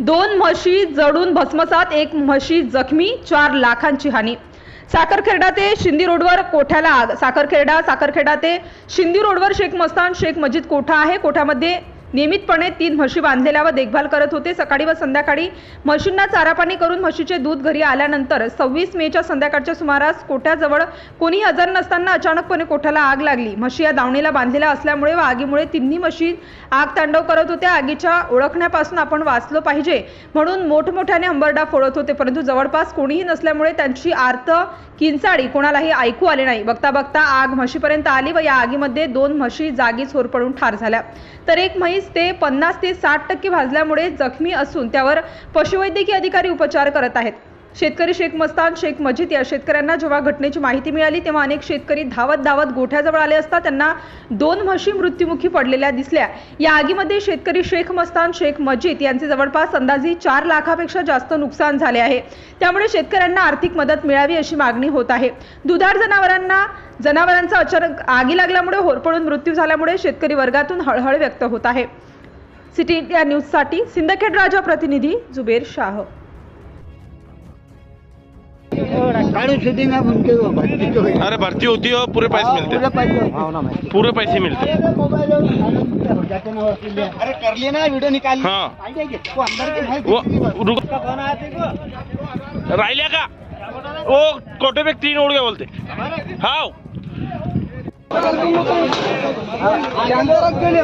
दोन म्हशी जडून भस्मसात एक म्हशी जखमी चार लाखांची हानी. साखरखेरडा ते शिंदी रोडवर कोठ्याला आग? साखरखेरडा साखरखेडा ते शिंदी रोडवर शेख मस्तान शेख मजिद कोठा आहे? कोठ्यामध्ये नियमितपणे तीन म्हशी बांधलेल्या व देखभाल करत होते. सकाळी व संध्याकाळी म्हशींना चारापाणी करून म्हशीचे दूध घरी आल्यानंतर सव्वीस मेच्या संध्याकाळच्या सुमारास कोठ्याजवळ कोणी हजर नसताना अचानकपणे कोठ्याला आग लागली. म्हशी या दावणीला बांधलेल्या असल्यामुळे व आगीमुळे तिन्ही म्हशी आग तांडव करत होत्या. आगीच्या ओळखण्यापासून आपण वाचलो पाहिजे. म्हणून मोठमोठ्याने अंबरडा फोडत होते. परंतु जवळपास कोणीही नसल्यामुळे त्यांची आर्त किंचाळी कोणालाही ऐकू आले नाही. बघता बघता आग म्हशीपर्यंत आली व या आगीमध्ये दोन म्हशी जागीच होरपडून ठार झाल्या. तर एक म्हैस ते पन्नास ते साठ टक्के भाजल्यामुळे जखमी असून त्यावर पशुवैद्यकीय अधिकारी उपचार करत आहेत. शेतकरी शेख मस्तान शेख मजीद या शेतकऱ्यांना जेव्हा घटनेची माहिती मिळाली तेव्हा अनेक शेतकरी धावत धावत गोठ्याजवळ आले असता त्यांना दोन म्हशी मृत्युमुखी पडलेल्या दिसल्या. या आगीमध्ये शेतकरी शेख मस्तान शेख मजीद यांचे जवळपास अंदाजे चार लाखापेक्षा जास्त नुकसान झाले आहे. त्यामुळे शेतकऱ्यांना आर्थिक मदत मिळावी अशी मागणी होत आहे. दुधार जनावरांना जनावरांचा अचानक आगी लागल्यामुळे होरपळून मृत्यू झाल्यामुळे शेतकरी वर्गातून हळहळ व्यक्त होत आहे. सिटी इंडिया न्यूजसाठी सिंदखेड राजा प्रतिनिधी जुबेर शाह. साढ़े छुट्टी में उनके भर्ती अरे भर्ती होती है पूरे पैसे मिलते पूरे पैसे। मिलते अरे कर लिए ना वीडियो निकाल हाँ। रायलिया का? वो कोटे पे तीन उड़ गया बोलते। हाँ के लिए